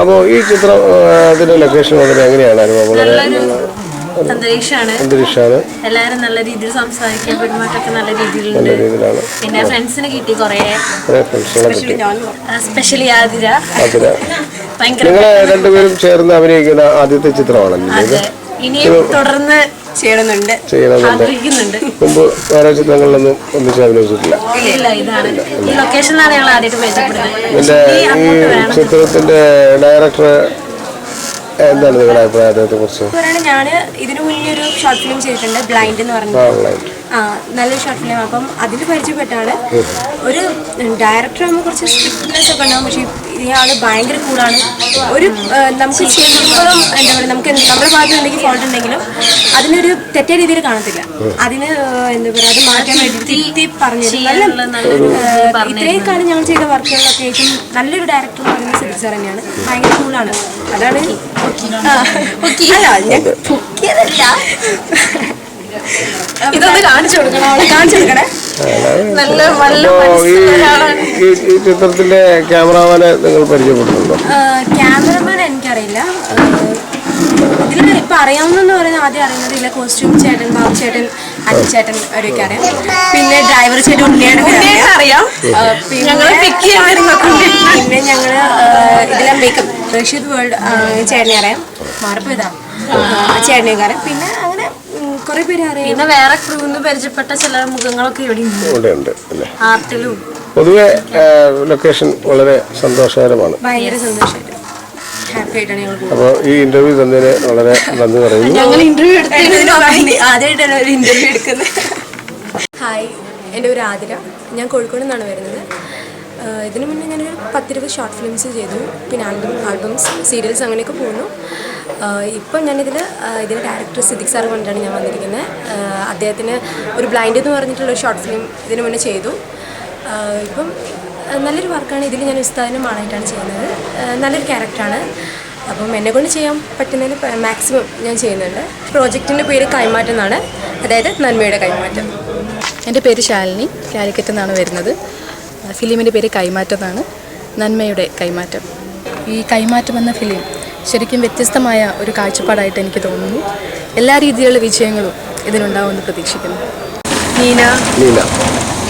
അപ്പോൾ ഈ ചിത്രം അതിന്റെ ലൊക്കേഷൻ വളരെ എങ്ങനെയാണ് അനുഭവം? വളരെ അന്തരീക്ഷമാണ്. അന്തരീക്ഷമാണ്. എല്ലാവരും നല്ല രീതിയിൽ സംസാരിക്കാൻ പെരുമാറ്റമൊക്കെ നല്ല രീതിയിലുണ്ട്. നല്ല രീതിയിലാണ്. പിന്നെ ഫ്രണ്ട്സിന് കിട്ടി കുറേ. കുറേ ഫ്രണ്ട്സുകളെ കിട്ടി. സ്പെഷ്യലി ആതിര. ആതിര. ഭയങ്കര നിങ്ങളെ രണ്ടുപേരും ചേർന്ന് അഭിനയിക്കുന്ന ആദ്യത്തെ ചിത്രമാണല്ലോ ഇത്? ഇനിയും തുടർന്ന് ചെയ്യണമെന്നുണ്ട്. ചെയ്യണമെന്നുണ്ട്. മുമ്പ് വേറെ ചിത്രങ്ങളിലൊന്നും ഒന്നിച്ച് അഭിനയിച്ചിട്ടില്ല. ഇതിന്റെ ഈ ചിത്രത്തിന്റെ ഡയറക്ടർ എന്താണ് നിങ്ങളുടെ അഭിപ്രായം അദ്ദേഹത്തെ കുറിച്ച് ഞാൻ ഇതിനു മുന്നേ ഒരു ഷോർട്ട് ഫിലിം ചെയ്തിട്ടുണ്ട് ബ്ലൈൻഡ് എന്ന് ആ നല്ലൊരു ഷോർട്ട് ഫിലിം അപ്പം അതിൽ പരിചയപ്പെട്ടാണ് ഒരു ഡയറക്ടർ ആകുമ്പോൾ കുറച്ച് സ്ട്രിക്ട്നെസ് ഒക്കെ ഉണ്ടാകും പക്ഷേ ഇയാൾ ഭയങ്കര കൂളാണ്. ഒരു നമുക്ക് ചെയ്യുമ്പോഴും എന്താ പറയുക നമുക്ക് നമ്മുടെ ഭാഗത്ത് എന്തെങ്കിലും ഫോൾട്ട് ഉണ്ടെങ്കിലും അതിനൊരു തെറ്റേ രീതിയിൽ കാണത്തില്ല. അതിന് എന്താ പറയുക അത് മാറ്റാൻ വേണ്ടി തിരുത്തി പറഞ്ഞു നല്ല കാലം ഞങ്ങൾ ചെയ്ത വർക്കുകളൊക്കെ ഏറ്റവും നല്ലൊരു ഡയറക്ടർ എന്ന് പറയുന്നത് സാർ തന്നെയാണ്. ഭയങ്കര കൂളാണ്. അതാണ് അല്ല ഞാൻ പൊക്കിയതല്ല. ഇതൊന്ന് കാണിച്ചു കൊടുക്കണം കാണിച്ചു കൊടുക്കണേ. നല്ല നല്ല ഈ ചിത്രത്തിന്റെ ക്യാമറമാനെ നിങ്ങൾ പരിചയപ്പെടുന്നുണ്ടോ ക്യാമറമാൻ എനിക്കറിയില്ല. ഇതിൽ ഇപ്പൊ അറിയാവുന്ന പറയുന്നത് ആദ്യം അറിയുന്നത് ഇല്ല. കോസ്റ്റ്യൂം ചേട്ടൻ ബാബു ചേട്ടൻ അനിൽ ചേട്ടൻ അവരൊക്കെ അറിയാം. പിന്നെ ഡ്രൈവർ ചേട്ടൻ ഉണ്ണിയാണ് അറിയാം. പിന്നെ ഞങ്ങളെ ഇതിലെ മേക്കപ്പ് റഷീദ് വേൾഡ് ചേട്ടനെ അറിയാം. മാറിപ്പോ ഇതാ ചേട്ടനെയൊക്കെ അറിയാം. പിന്നെ കുറെ പേര് അറിയാം പിന്നെ വേറെ ക്രൂന്ന് പരിചയപ്പെട്ട ചില മുഖങ്ങളൊക്കെ ഇവിടെ ഉണ്ട് ഇവിടെ ഉണ്ട് അല്ലേ? ആർട്ടിലും. പൊതുവെ ലൊക്കേഷൻ വളരെ സന്തോഷകരമാണ്. ഭയങ്കര സന്തോഷമായിട്ട്. ഹാപ്പി ആയിട്ടാണ് ഞങ്ങൾ അപ്പോൾ ഈ ഇന്റർവ്യൂ തന്നതിന് വളരെ നന്ദി പറയുന്നു. ഞങ്ങൾ ഇന്റർവ്യൂ ആദ്യമായിട്ടാണ് ഒരു ഇന്റർവ്യൂ എടുക്കുന്നത്. ഹായ് എന്റെ പേര് ആതിര. ഞാൻ കോഴിക്കോട് നിന്നാണ് വരുന്നത്. ഇതിനു മുന്നേ ഞാനൊരു പത്തിരുപത് ഷോർട്ട് ഫിലിംസ് ചെയ്തു. പിന്നെ ആൽബം ആൽബംസ് സീരിയൽസ് അങ്ങനെയൊക്കെ പോകുന്നു ഇപ്പം ഞാനിതിൽ ഇതിന്റെ ഡയറക്ടർ സിദ്ദിഖ് സാർ കൊണ്ടാണ് ഞാൻ വന്നിരിക്കുന്നത് അദ്ദേഹത്തിന് ഒരു ബ്ലൈൻഡ് എന്ന് പറഞ്ഞിട്ടുള്ള ഒരു ഷോർട്ട് ഫിലിം ഇതിനു മുന്നേ ചെയ്തു. ഇപ്പം നല്ലൊരു വർക്കാണ് ഇതിൽ ഞാൻ ഉസ്താദിനും ആളായിട്ടാണ് ചെയ്യുന്നത്. നല്ലൊരു ക്യാരക്ടറാണ് അപ്പം എന്നെ കൊണ്ട് ചെയ്യാൻ പറ്റുന്നതിന് മാക്സിമം ഞാൻ ചെയ്യുന്നുണ്ട്. പ്രോജക്റ്റിന്റെ പേര് കൈമാറ്റം എന്നാണ്. അതായത് നന്മയുടെ കൈമാറ്റം. എന്റെ പേര് ശാലിനി. കാലിക്കറ്റ് നിന്നാണ് വരുന്നത്. ഫിലിമിന്റെ പേര് കൈമാറ്റം എന്നാണ് നന്മയുടെ കൈമാറ്റം. ഈ കൈമാറ്റം എന്ന ഫിലിം ശരിക്കും വ്യത്യസ്തമായ ഒരു കാഴ്ചപ്പാടായിട്ട് എനിക്ക് തോന്നുന്നു. എല്ലാ രീതിയിലുള്ള വിജയങ്ങളും ഇതിനുണ്ടാവുമെന്ന് പ്രതീക്ഷിക്കുന്നു. നീന നീന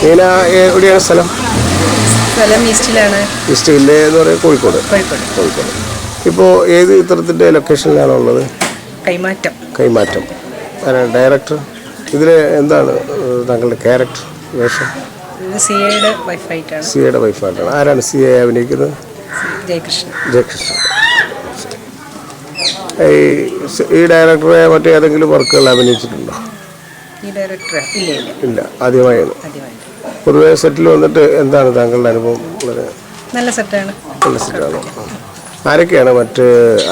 നീന എവിടെയാണ് സ്ഥലം? സ്ഥലം ഈസ്റ്റിലാണ്. ഈസ്റ്റ് വില്ലേ എന്ന് പറയുന്നത് കോഴിക്കോട്. കോഴിക്കോട്. കോഴിക്കോട്. ഇപ്പോൾ ഏത് ചിത്രത്തിന്റെ ലൊക്കേഷനിലാണ് ഉള്ളത്? കൈമാറ്റം. കൈമാറ്റം. ആരാണ് ഡയറക്ടർ? ഇതിൽ എന്താണ് താങ്കളുടെ ക്യാരക്ടർ വേഷം? സി എയുടെ വൈഫായിട്ടാണ്. സിയുടെ വൈഫായിട്ടാണ്. ആരാണ് സി എ അഭിനയിക്കുന്നത്? ജയകൃഷ്ണൻ. ജയകൃഷ്ണൻ. ഈ ഡയറക്ടറെ മറ്റേ മറ്റേതെങ്കിലും വർക്കുകൾ അഭിനയിച്ചിട്ടുണ്ടോ? ഇല്ല ആദ്യമായാണ്. പൊതുവെ സെറ്റിൽ വന്നിട്ട് എന്താണ് താങ്കളുടെ അനുഭവം? വളരെ നല്ല സെറ്റാണ് നല്ല സെറ്റാണോ ആരൊക്കെയാണ് മറ്റ്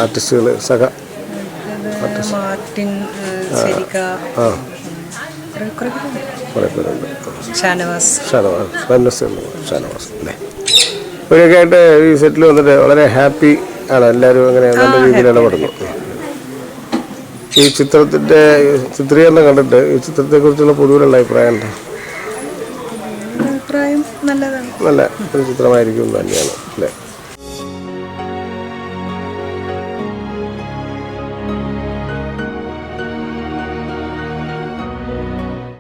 ആർട്ടിസ്റ്റുകൾ സഹ മാർട്ടിൻ ആ. കുറേ പേരുണ്ട് ഷാനവാസ്. ഷാനവാസ് അല്ലേ? ഇവരൊക്കെ ആയിട്ട് ഈ സെറ്റിൽ വന്നിട്ട് വളരെ ഹാപ്പി ആണ്. എല്ലാവരും അങ്ങനെ നല്ല രീതിയിൽ ഇടപെടുന്നു. ഈ ചിത്രത്തിന്റെ ചിത്രീകരണം കണ്ടിട്ട് ഈ ചിത്രത്തെക്കുറിച്ചുള്ള പൊതുവിലുള്ള അഭിപ്രായം എന്താ? അഭിപ്രായം നല്ലതാണ്. നല്ല ഒരു ചിത്രമായിരിക്കും തന്നെയാണ്. അല്ലേ?